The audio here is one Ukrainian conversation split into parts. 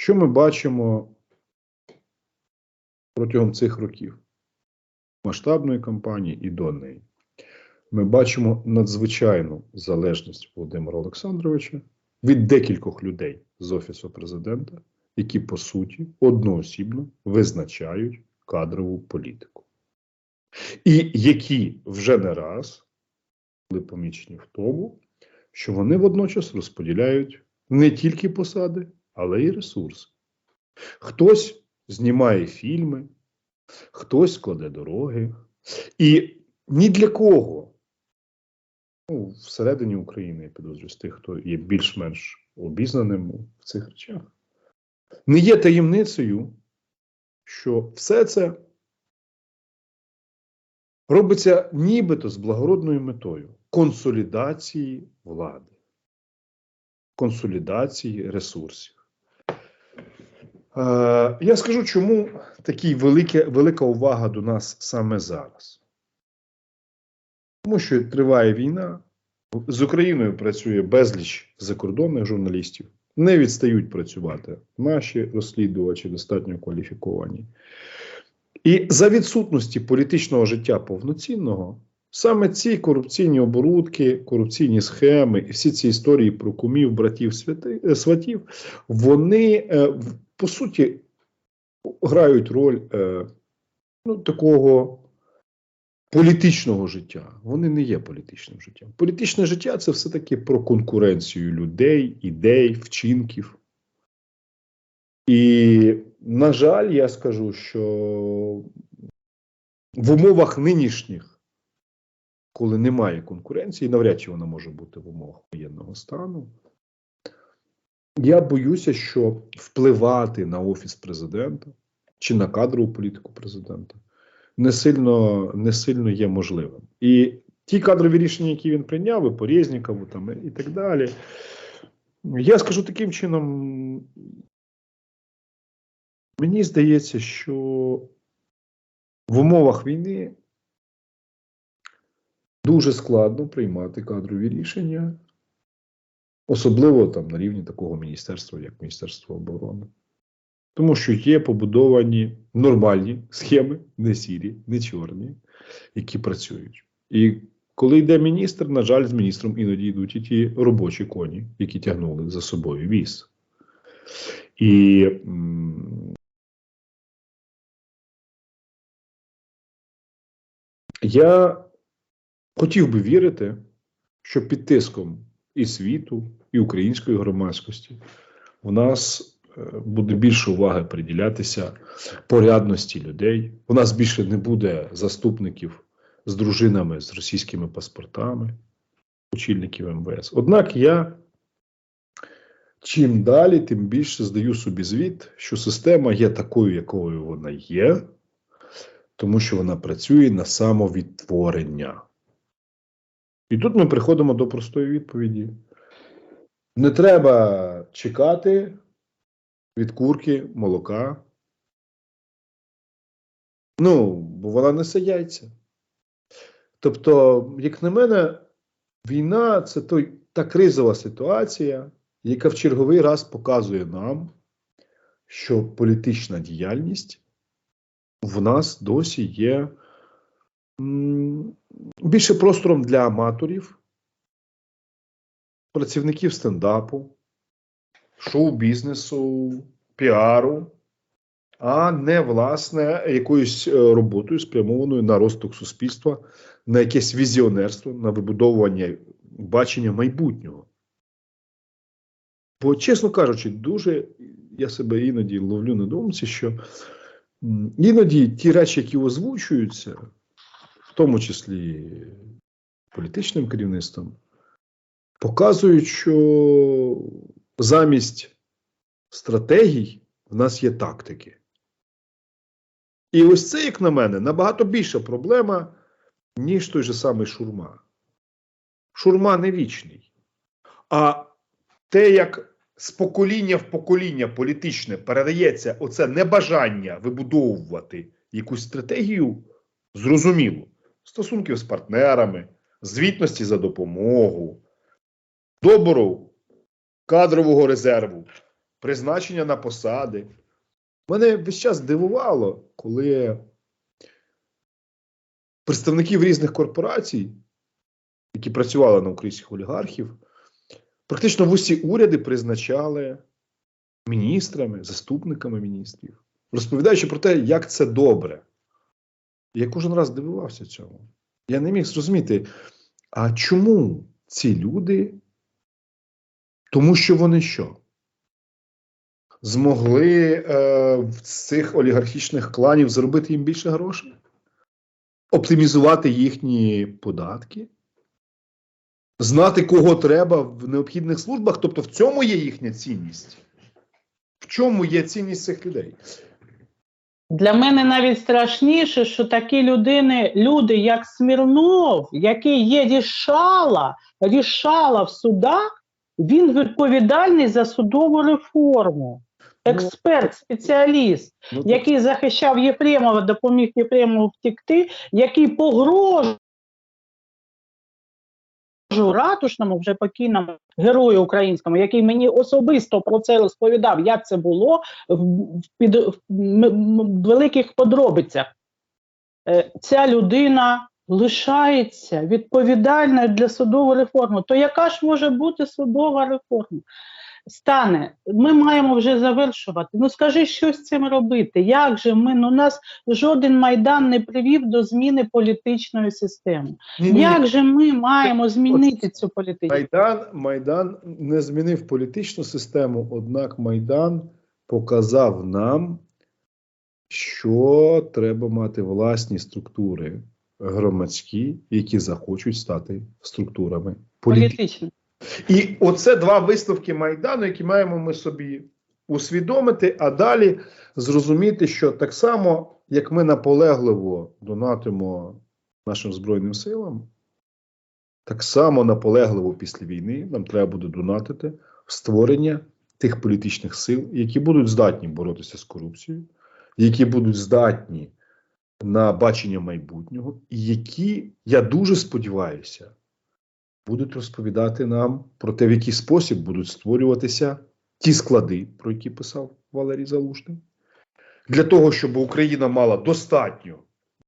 Що ми бачимо протягом цих років масштабної кампанії і до неї? Ми бачимо надзвичайну залежність Володимира Олександровича від декількох людей з Офісу президента, які по суті одноосібно визначають кадрову політику. І які вже не раз були помічені в тому, що вони водночас розподіляють не тільки посади, але й ресурси. Хтось знімає фільми, хтось кладе дороги. І ні для кого, ну, всередині України, я підозрюю, з тих, хто є більш-менш обізнаним в цих речах, не є таємницею, що все це робиться нібито з благородною метою консолідації влади, консолідації ресурсів. Е, я скажу, чому велике, велика увага до нас саме зараз. Тому що триває війна, з Україною працює безліч закордонних журналістів, не відстають працювати наші розслідувачі достатньо кваліфіковані. І за відсутності політичного життя повноцінного, саме ці корупційні оборудки, корупційні схеми і всі ці історії про кумів, братів, святи, е, сватів, вони е, по суті грають роль е, ну, такого політичного життя. Вони не є політичним життям. Політичне життя це все-таки про конкуренцію людей, ідей, вчинків. І, на жаль, я скажу, що в умовах нинішніх, коли немає конкуренції, навряд чи вона може бути в умовах воєнного стану. Я боюся, що впливати на офіс президента чи на кадрову політику президента не сильно, не сильно є можливим. І ті кадрові рішення, які він прийняв, і по Резнікову там і так далі. Я скажу таким чином, Мені здається, що в умовах війни дуже складно приймати кадрові рішення, особливо там на рівні такого міністерства, як Міністерство оборони. Тому що є побудовані нормальні схеми, не сірі, не чорні, які працюють. І коли йде міністр, на жаль, з міністром іноді йдуть і ті робочі коні, які тягнули за собою віз. І Я хотів би вірити, що під тиском і світу, і української громадськості у нас е, буде більше уваги приділятися порядності людей. У нас більше не буде заступників з дружинами з російськими паспортами, очільників МВС. Однак я чим далі, тим більше здаю собі звіт, що система є такою, якою вона є тому що вона працює на самовідтворення. І тут ми приходимо до простої відповіді: не треба чекати від курки молока. Ну, бо вона несе яйця. Тобто, як на мене, війна це той, та кризова ситуація, яка в черговий раз показує нам, що політична діяльність в нас досі є більше простором для аматорів, працівників стендапу, шоу-бізнесу, піару, а не власне якоюсь е, роботою спрямованою на розвиток суспільства, на якесь візіонерство, на вибудовування бачення майбутнього. Бо, чесно кажучи, дуже я себе іноді ловлю на думці, що Іноді ті речі, які озвучуються, в тому числі політичним керівництвом, показують, що замість стратегій в нас є тактики. І ось це, як на мене, набагато більша проблема, ніж той же самий шурма. Шурма не вічний. А те, як з покоління в покоління політичне передається оце небажання вибудовувати якусь стратегію, зрозуміло, стосунків з партнерами, звітності за допомогу, добору кадрового резерву, призначення на посади. Мене весь час дивувало, коли представників різних корпорацій, які працювали на українських олігархів, практично в усі уряди призначали міністрами, заступниками міністрів, розповідаючи про те, як це добре. Я кожен раз дивувався цьому. Я не міг зрозуміти, а чому ці люди, тому що вони що? Змогли е, в цих олігархічних кланів заробити їм більше грошей? Оптимізувати їхні податки? Знати, кого треба в необхідних службах? Тобто в цьому є їхня цінність? В чому є цінність цих людей? Для мене навіть страшніше, що такі людини, люди, як Смірнов, який є рішала, рішала в судах, він відповідальний за судову реформу. Експерт, спеціаліст, Ну, який захищав Єфремова, допоміг Єфремову втекти, який погрожував ратушному, вже покійному герою українському, який мені особисто про це розповідав, як це було в, в, під, в великих подробицях. Е, Ця людина лишається відповідальною для судової реформи. То яка ж може бути судова реформа? Стане, ми маємо вже завершувати. Ну скажи, що з цим робити? Як же ми? Ну, нас жоден майдан не привів до зміни політичної системи. ні-ні-ні. Як же ми маємо змінити цю політичну? Майдан, Майдан не змінив політичну систему, однак Майдан показав нам, що треба мати власні структури громадські, які захочуть стати структурами політичними. І оце два висновки Майдану, які маємо ми собі усвідомити, а далі зрозуміти, що так само, як ми наполегливо донатимо нашим Збройним силам, так само наполегливо після війни нам треба буде донатити створення тих політичних сил, які будуть здатні боротися з корупцією, які будуть здатні на бачення майбутнього, і які, я дуже сподіваюся, будуть розповідати нам про те, в який спосіб будуть створюватися ті склади, про які писав Валерій Залужний, для того, щоб Україна мала достатньо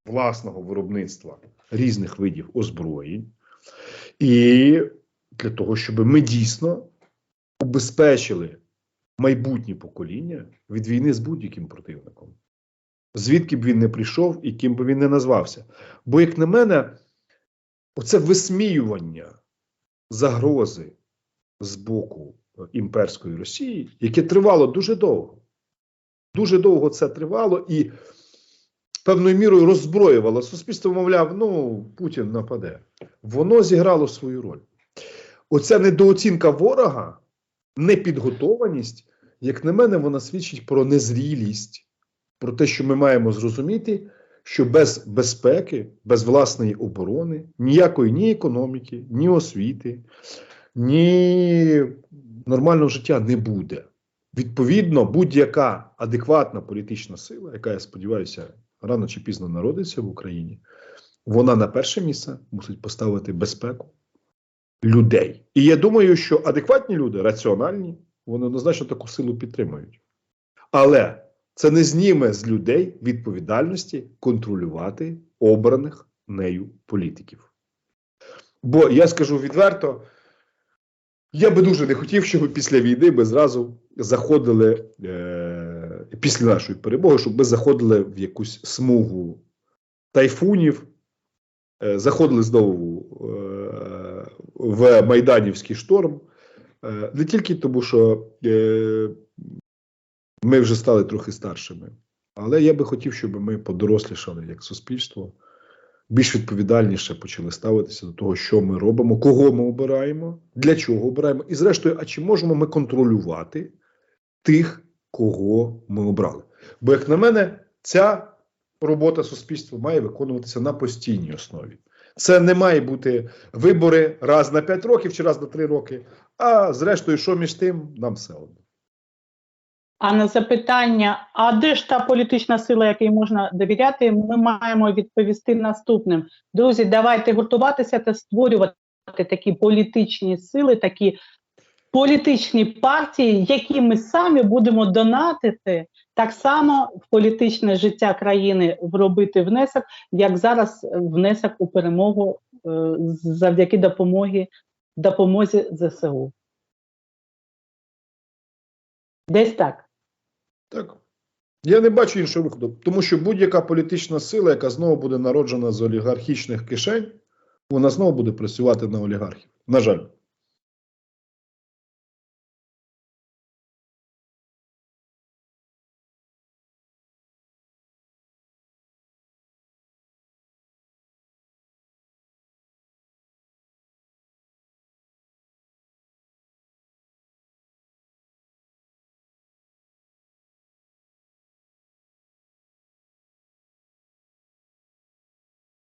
власного виробництва різних видів озброєнь, і для того, щоб ми дійсно убезпечили майбутнє покоління від війни з будь-яким противником. Звідки б він не прийшов і ким би він не назвався. Бо, як на мене, оце висміювання загрози з боку імперської Росії, яке тривало дуже довго. Дуже довго це тривало і певною мірою роззброювало суспільство, мовляв, ну, Путін нападе. Воно зіграло свою роль. Оця недооцінка ворога, непідготованість, як на мене, вона свідчить про незрілість, про те, що ми маємо зрозуміти, що без безпеки, без власної оборони, ніякої ні економіки, ні освіти, ні нормального життя не буде. Відповідно, будь-яка адекватна політична сила, яка, я сподіваюся, рано чи пізно народиться в Україні, вона на перше місце мусить поставити безпеку людей. І я думаю, що адекватні люди, раціональні, вони однозначно таку силу підтримують. Але це не зніме з людей відповідальності контролювати обраних нею політиків. Бо я скажу відверто, я би дуже не хотів, щоб після війни ми зразу заходили е, після нашої перемоги, щоб ми заходили в якусь смугу тайфунів, е, заходили знову е, в Майданівський шторм. Е, не тільки тому, що е, ми вже стали трохи старшими, але я би хотів, щоб ми подорослішали як суспільство, більш відповідальніше почали ставитися до того, що ми робимо, кого ми обираємо, для чого обираємо, і зрештою, а чи можемо ми контролювати тих, кого ми обрали? Бо, як на мене, ця робота суспільства має виконуватися на постійній основі. Це не має бути вибори раз на 5 років чи раз на 3 роки. А зрештою, що між тим, нам все одно. А на запитання, а де ж та політична сила, якій можна довіряти, ми маємо відповісти наступним. Друзі, давайте гуртуватися та створювати такі політичні сили, такі політичні партії, які ми самі будемо донатити, так само в політичне життя країни робити внесок, як зараз внесок у перемогу е, завдяки допомоги, допомозі ЗСУ. Десь так. Так. Я не бачу іншого виходу, тому що будь-яка політична сила, яка знову буде народжена з олігархічних кишень, вона знову буде працювати на олігархів. На жаль.